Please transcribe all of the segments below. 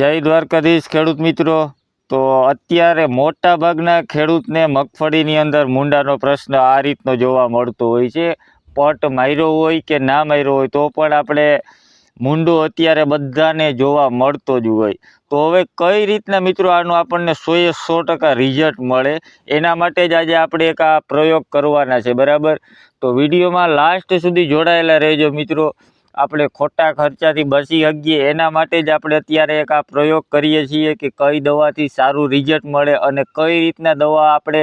જય દ્વારકાધીશ ખેડૂત મિત્રો. તો અત્યારે મોટા ભાગના ખેડૂતને મગફળીની અંદર મુંડાનો પ્રશ્ન આ રીતનો જોવા મળતો હોય છે. પટ માર્યો હોય કે ના માર્યો હોય તો પણ આપણે મુંડો અત્યારે બધાને જોવા મળતો જ હોય. તો હવે કઈ રીતના મિત્રો આનું આપણને સોએ સો ટકા રિઝલ્ટ મળે એના માટે જ આજે આપણે એક આ પ્રયોગ કરવાના છે, બરાબર? તો વિડીયોમાં લાસ્ટ સુધી જોડાયેલા રહેજો મિત્રો. આપણે ખોટા ખર્ચાથી બચી શકીએ, એના માટે જ આપણે અત્યારે એક આ પ્રયોગ કરીએ છીએ કે કઈ દવાથી સારું રિઝલ્ટ મળે અને કઈ રીતના દવા આપણે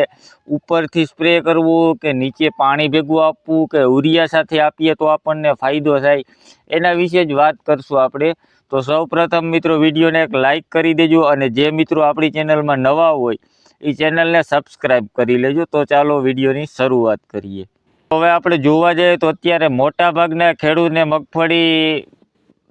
ઉપરથી સ્પ્રે કરવું કે નીચે પાણી ભેગું આપવું કે ઉરિયા સાથે આપીએ તો આપણને ફાયદો થાય, એના વિશે જ વાત કરશું આપણે. તો સૌ પ્રથમ મિત્રો વિડીયોને એક લાઈક કરી દેજો અને જે મિત્રો આપણી ચેનલમાં નવા હોય, એ ચેનલને સબસ્ક્રાઈબ કરી લેજો. તો ચાલો વિડીયોની શરૂઆત કરીએ. હવે આપણે જોવા જઈએ તો અત્યારે મોટાભાગના ખેડૂતને મગફળી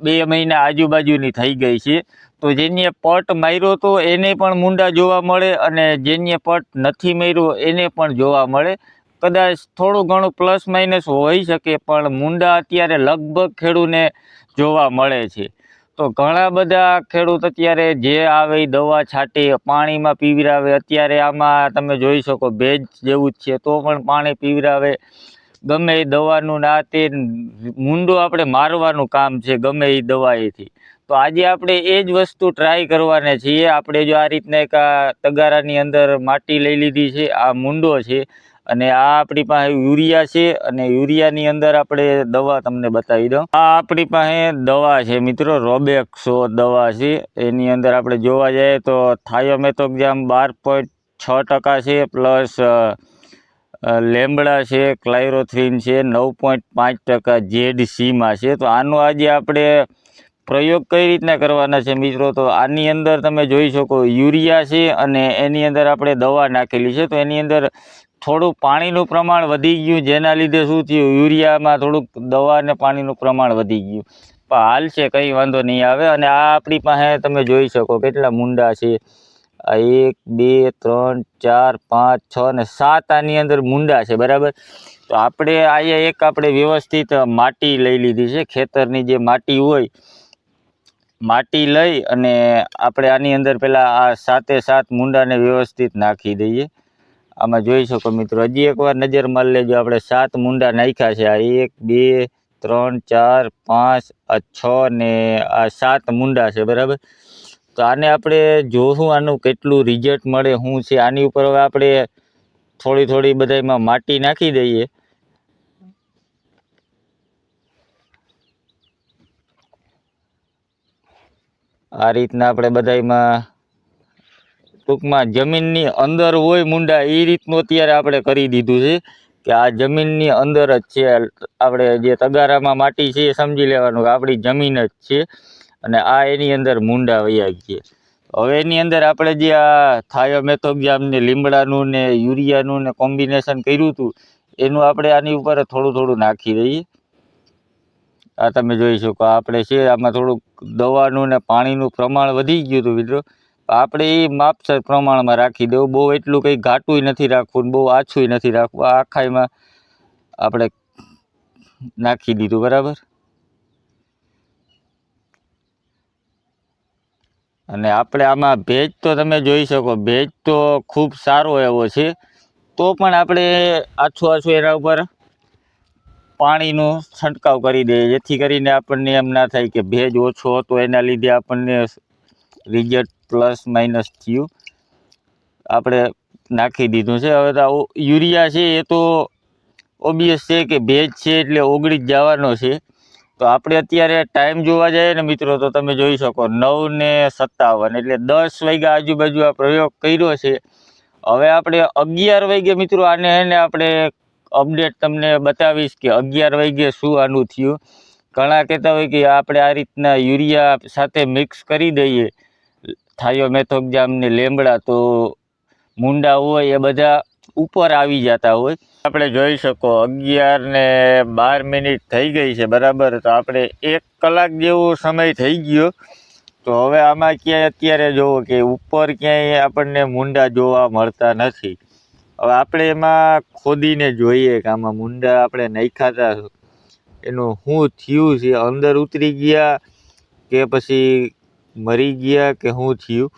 બે મહિના આજુબાજુની થઈ ગઈ છે. તો જેને પટ માર્યો તો એને પણ મુંડા જોવા મળે અને જેને પટ નથી માર્યો એને પણ જોવા મળે. કદાચ થોડું ઘણું પ્લસ માઇનસ હોઈ શકે, પણ મુંડા અત્યારે લગભગ ખેડૂને જોવા મળે છે. તો ઘણા બધા ખેડૂત અત્યારે જે આવે એ દવા છાંટે, પાણીમાં પીવરાવે, અત્યારે આમાં તમે જોઈ શકો ભેજ જેવું જ છે, તો પણ પાણી પીવરાવે. ગમે એ દવાનું ના તે મૂંડો આપણે મારવાનું કામ છે, ગમે એ દવાએથી તો આજે આપણે એ જ વસ્તુ ટ્રાય કરવાના છીએ. આપણે જો આ રીતના એક તગારાની અંદર માટી લઈ લીધી છે, આ મૂંડો છે અને આ આપણી પાસે યુરિયા છે અને યુરિયાની અંદર આપણે દવા તમને બતાવી દઉં. આ આપણી પાસે દવા છે મિત્રો, રોબેક્સો દવા છે. એની અંદર આપણે જોવા જઈએ તો થાયોમેથોક્ઝામ બાર પોઈન્ટ છ ટકા છે પ્લસ લેમડા છે, ક્લાયરોથ્રીન છે, નવ પોઈન્ટ પાંચ ટકા જેડ સીમાં છે. તો આનો આજે આપણે પ્રયોગ કઈ રીતના કરવાના છે મિત્રો? તો આની અંદર તમે જોઈ શકો યુરિયા છે અને એની અંદર આપણે દવા નાખેલી છે. તો એની અંદર થોડું પાણીનું પ્રમાણ વધી ગયું, જેના લીધે શું થયું? યુરિયામાં થોડુંક દવા અને પાણીનું પ્રમાણ વધી ગયું. પણ હાલ છે, કંઈ વાંધો નહીં આવે. અને આ આપણી પાસે તમે જોઈ શકો કેટલા મુંડા છે. આ એક, બે, ત્રણ, ચાર, પાંચ, છ ને સાત આની અંદર મુંડા છે, બરાબર? તો આપણે અહીંયા એક આપણે વ્યવસ્થિત માટી લઈ લીધી છે. ખેતરની જે માટી હોય, માટી લઈ અને આપણે આની અંદર પહેલાં આ સાતે સાત મુંડાને વ્યવસ્થિત નાખી દઈએ. આમાં જોઈ શકો મિત્રો, હજી એકવાર નજર મારી લેજો, આપણે સાત મુંડા નાખ્યા છે. આ એક, બે, ત્રણ, ચાર, પાંચ, આ છ ને આ સાત મુંડા છે, બરાબર? તો આને આપણે જોશું આનું કેટલું રિઝલ્ટ મળે શું છે, આની ઉપર હવે આપણે થોડી થોડી બધામાં માટી નાખી દઈએ. આ રીતના આપણે બધામાં ટૂંકમાં જમીનની અંદર હોય મુંડા એ રીતનું અત્યારે આપણે કરી દીધું છે કે આ જમીનની અંદર જ છે, આપણે જે તગારામાં માટી છે એ સમજી લેવાનું કે આપણી જમીન જ છે અને આ એની અંદર મુંડા વયા છે હવે એની અંદર આપણે જે આ થાયોમેથોક્ઝામ ને લીમડાનું ને યુરિયાનું ને કોમ્બિનેશન કર્યું હતું, એનું આપણે આની ઉપર થોડું થોડું નાખી દઈએ. આ તમે જોઈ શકો આપણે છે, આમાં થોડુંક દવાનું ને પાણીનું પ્રમાણ વધી ગયું હતું મિત્રો. આપણે એ માપસર પ્રમાણમાં રાખી દેવું. બહુ એટલું કંઈ ઘાટું નથી રાખવું બહુ આછું નથી રાખવું. આખાઈમાં આપણે નાખી દીધું, બરાબર? અને આપણે આમાં ભેજ તો તમે જોઈ શકો, ભેજ તો ખૂબ સારો એવો છે. તો પણ આપણે આછું આછું એના ઉપર પાણીનો છંટકાવ કરી દઈએ. જેથી કરીને આપણને એમ ના થાય કે ભેજ ઓછો હતો. એના લીધે આપણને રિઝલ્ટ પ્લસ માઇનસ થયું. આપણે નાખી દીધું છે. હવે તો યુરિયા છે એ તો ઓબિયસ છે કે ભેજ છે એટલે ઓગળી જ જવાનો છે. તો આપણે અત્યારે ટાઈમ જોવા જઈએ ને મિત્રો, તો તમે જોઈ શકો નવ ને સત્તાવન એટલે દસ વાગ્યા આજુબાજુ આ પ્રયોગ કર્યો છે. હવે આપણે અગિયાર વાગે મિત્રો આને એને આપણે અપડેટ તમને બતાવીશ કે અગિયાર વાગે શું આનું થયું. ઘણા કહેતા હોય કે આપણે આ રીતના યુરિયા સાથે મિક્સ કરી દઈએ. થાયોમેથોક્ઝામ ને લેમડા તો મુંડા હોય એ બધા ઉપર આવી જતા હોય. આપણે જોઈ શકો અગિયાર ને બાર મિનિટ થઈ ગઈ છે, બરાબર? તો આપણે એક કલાક જેવો સમય થઈ ગયો. તો હવે આમાં ક્યાંય અત્યારે જોવો કે ઉપર ક્યાંય આપણને મુંડા જોવા મળતા નથી. હવે આપણે એમાં ખોદીને જોઈએ કે આમાં મુંડા આપણે નાખાતા એનું શું થયું છે? અંદર ઉતરી ગયા કે પછી મરી ગયા કે શું થયું?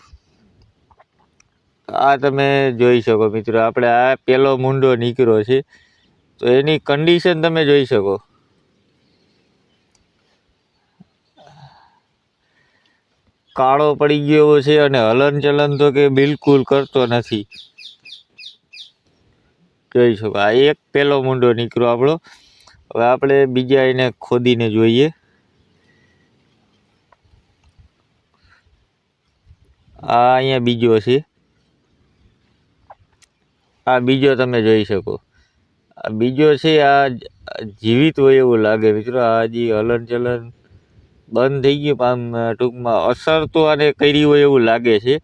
આ તમે જોઈ શકો મિત્રો, આપણે આ પેલો મૂંડો નીકળ્યો છે. તો એની કન્ડિશન તમે જોઈ શકો. કાળો પડી ગયો છે અને હલન ચલન તો કે બિલકુલ કરતો નથી. જોઈ શકો, આ એક પેલો મૂંડો નીકળ્યો આપણો. હવે આપણે બીજા એને ખોદીને જોઈએ. આ અહીંયા બીજો છે. આ બીજો તમે જોઈ શકો. આ બીજો છે, આ જીવિત હોય એવું લાગે. મિત્રો, આ હજી હલન બંધ થઈ ગયું પણ આમ ટૂંકમાં અસર તો આને કરી હોય એવું લાગે છે.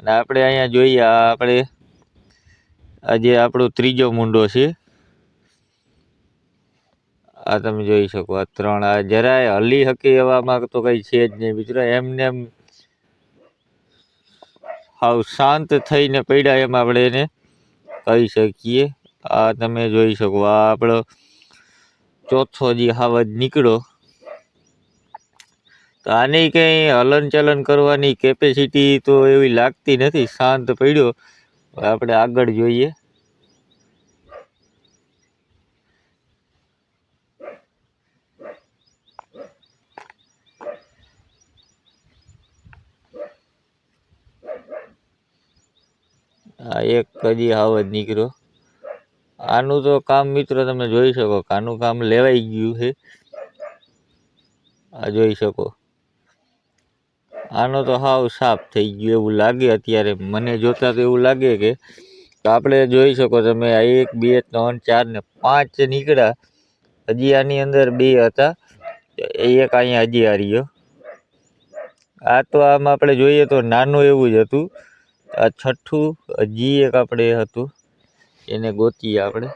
અને આપણે અહીંયા જોઈએ, આ આપણે આજે આપણો ત્રીજો મૂંડો છે. આ તમે જોઈ શકો, આ ત્રણ, આ જરાય હલી હકી એવામાં તો કંઈ છે જ નહીં. મિત્રો, એમને એમ હાવ શાંત થઈને પડ્યા એમ આપણે એને કહી શકીએ. આ તમે જોઈ શકો, આ આપણો ચોથો જે હાવજ નીકળો તો આની કંઈ હલનચલન કરવાની કેપેસિટી તો એવી લાગતી નથી, શાંત પડ્યો. આપણે આગળ જોઈએ. આ એક હજી જ નીકળ્યો આનું તો કામ મિત્રો તમે જોઈ શકો કે આનું કામ લેવાઈ ગયું છે. આ જોઈ શકો. આનો તો હાવ સાફ થઈ ગયો એવું લાગે અત્યારે. મને જોતા તો એવું લાગે કે આપણે જોઈ શકો તમે આ એક, બે, ત્રણ, ચાર ને પાંચ નીકળ્યા. હજી આની અંદર બે હતા. એક અહીંયા હજી આ રહ્યો આ તો આમ આપણે જોઈએ તો નાનું એવું જ હતું. આ છઠ્ઠું હજી એક આપણે હતું. એને ગોતીએ આપણે.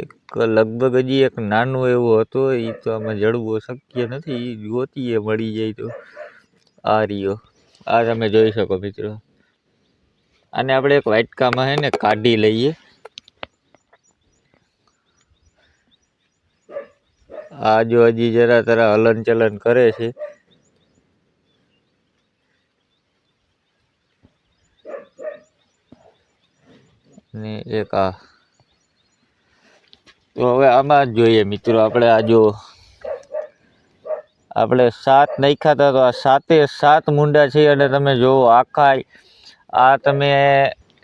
એક લગભગ હજી એક નાનું એવું હતું એ તો આમાં જડવું શક્ય નથી એ ગોતીએ મળી જાય તો. આ રહ્યો. આ તમે જોઈ શકો મિત્રો. આને આપણે એક વાટકામાં હે ને કાઢી લઈએ. આ જો હજી જરા તરા હલન ચલન કરે છે. ને એક આ. તો હવે આમાં જોઈએ મિત્રો, આપણે આ જો આપણે સાત નાખ્યા હતા તો આ સાતે સાત મુંડા છે અને તમે જોવો આખા આ તમે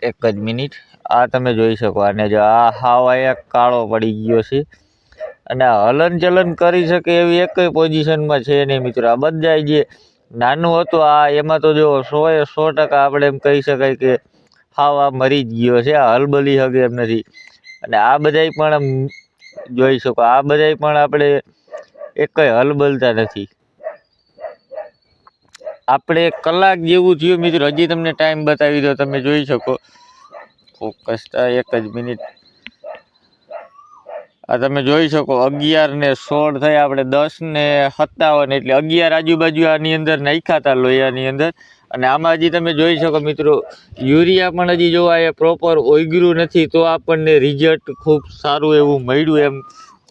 એક જ મિનિટ આ તમે જોઈ શકો અને જો આ હાવ એક કાળો પડી ગયો છે. અને આ હલન ચલન કરી શકે એવી એક પોઝિશનમાં છે નહીં મિત્રો, આ બધા જે નાનું હતું આ, એમાં તો જો સો એ સો ટકા આપણે એમ કહી શકાય કે આ મરી જ ગયો છે હલબલી હગે એમ નથી અને આ બધાય પણ જોઈ શકો, આ બધાય પણ આપણે એકય હલબલતા નથી. આપણે કલાક જેવું થયું મિત્રો, હજી તમને ટાઈમ બતાવી દો, તમે જોઈ શકો. ફોકસ એક જ મિનિટ. આ તમે જોઈ શકો, અગિયાર ને સોળ થયા, આપણે દસ ને સત્તાવન, એટલે અગિયાર આજુબાજુ આની અંદર નાખ્યા હતા લોહીયાની અંદર. અને આમાં હજી તમે જોઈ શકો મિત્રો, યુરિયા પણ હજી જોવા એ પ્રોપર ઓગળ્યું નથી, તો આપણને રિઝલ્ટ ખૂબ સારું એવું મળ્યું એમ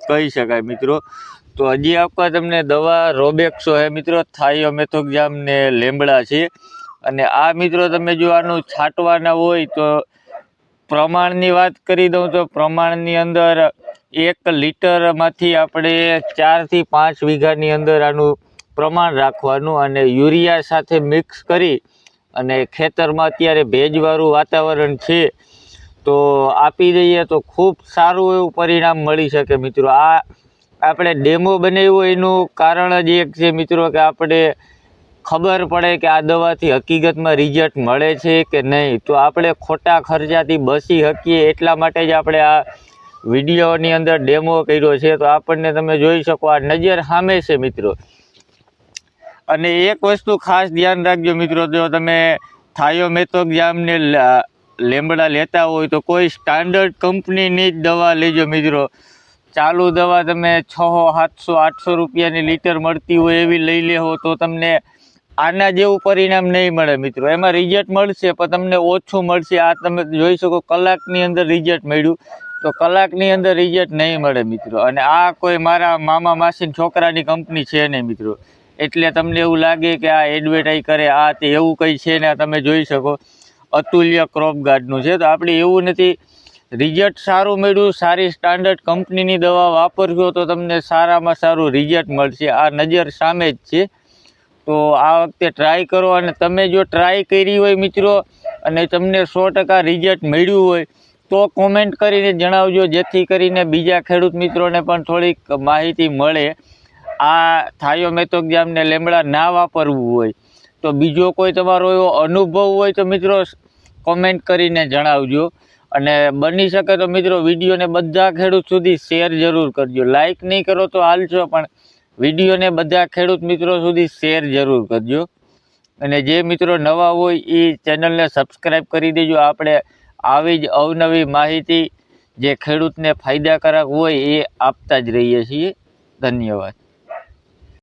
કહી શકાય મિત્રો. તો હજી આપવા તમને દવા રોબેક્સો હે મિત્રો થાયોમેથોક્ઝામ ને લેમડા છે. અને આ મિત્રો તમે જો આનું છાંટવાના હોય તો પ્રમાણની વાત કરી દઉં તો પ્રમાણની અંદર એક લીટરમાંથી આપણે ચારથી પાંચ વીઘાની અંદર આનું પ્રમાણ રાખવાનું અને યુરિયા સાથે મિક્સ કરી અને ખેતરમાં અત્યારે ભેજવાળું વાતાવરણ છે, તો આપી દઈએ તો ખૂબ સારું એવું પરિણામ મળી શકે મિત્રો. આ આપણે ડેમો બનાવ્યો એનું કારણ જ એક છે મિત્રો કે આપણે ખબર પડે કે આ દવાથી હકીકતમાં રિઝલ્ટ મળે છે કે નહીં. તો આપણે ખોટા ખર્ચાથી બચી શકીએ એટલા માટે જ આપણે આ વિડીયોની અંદર ડેમો કર્યો છે. તો આપણને તમે જોઈ શકો આ નજર સામે છે મિત્રો. અને એક વસ્તુ ખાસ ધ્યાન રાખજો મિત્રો, જો તમે થાયોમેથોક્ઝામને લેમડા લેતા હોય તો કોઈ સ્ટાન્ડર્ડ કંપનીની જ દવા લેજો મિત્રો. ચાલુ દવા તમે છસો સાતસો, આઠસો રૂપિયાની લીટર મળતી હોય એવી લઈ લેવો તો તમને આના જેવું પરિણામ નહીં મળે મિત્રો. એમાં રિઝલ્ટ મળશે પણ તમને ઓછું મળશે. આ તમે જોઈ શકો કલાકની અંદર રિઝલ્ટ મળ્યું. તો કલાકની અંદર રિઝલ્ટ નહીં મળે મિત્રો. અને આ કોઈ મારા મામા માસીન છોકરાની કંપની છે નહીં મિત્રો. એટલે તમને એવું લાગે કે આ એડવર્ટાઈઝ કરે, આ તે એવું કંઈ છે ને તમે જોઈ શકો. અતુલ્ય ક્રોપ ગાર્ડનું છે. તો આપણે એવું નથી રિઝલ્ટ સારું મળ્યું, સારી સ્ટાન્ડર્ડ કંપનીની દવા વાપરશો તો તમને સારામાં સારું રિઝલ્ટ મળશે. આ નજર સામે જ છે. તો આ વખતે ટ્રાય કરો અને તમે જો ટ્રાય કરી હોય મિત્રો અને તમને સો ટકા રિઝલ્ટ મળ્યું હોય, તો કોમેન્ટ કરીને જણાવજો, જેથી કરીને બીજા ખેડૂત મિત્રોને પણ થોડીક માહિતી મળે. આ થાયોમેથોક્ઝામને લેમડા ના વાપરવું હોય, તો બીજો કોઈ તમારો એવો અનુભવ હોય તો મિત્રો કોમેન્ટ કરીને જણાવજો. અને બની શકે તો મિત્રો વિડીયોને બધા ખેડૂત સુધી શેર જરૂર કરજો. લાઈક નહીં કરો તો હાલશો, પણ વિડીયોને બધા ખેડૂત મિત્રો સુધી શેર જરૂર કરજો. અને જે મિત્રો નવા હોય એ ચેનલને સબસ્ક્રાઈબ કરી દેજો. આપણે આવી જ અવનવી માહિતી જે ખેડૂતને ફાયદાકારક હોય એ આપતા જ રહીએ છીએ. ધન્યવાદ.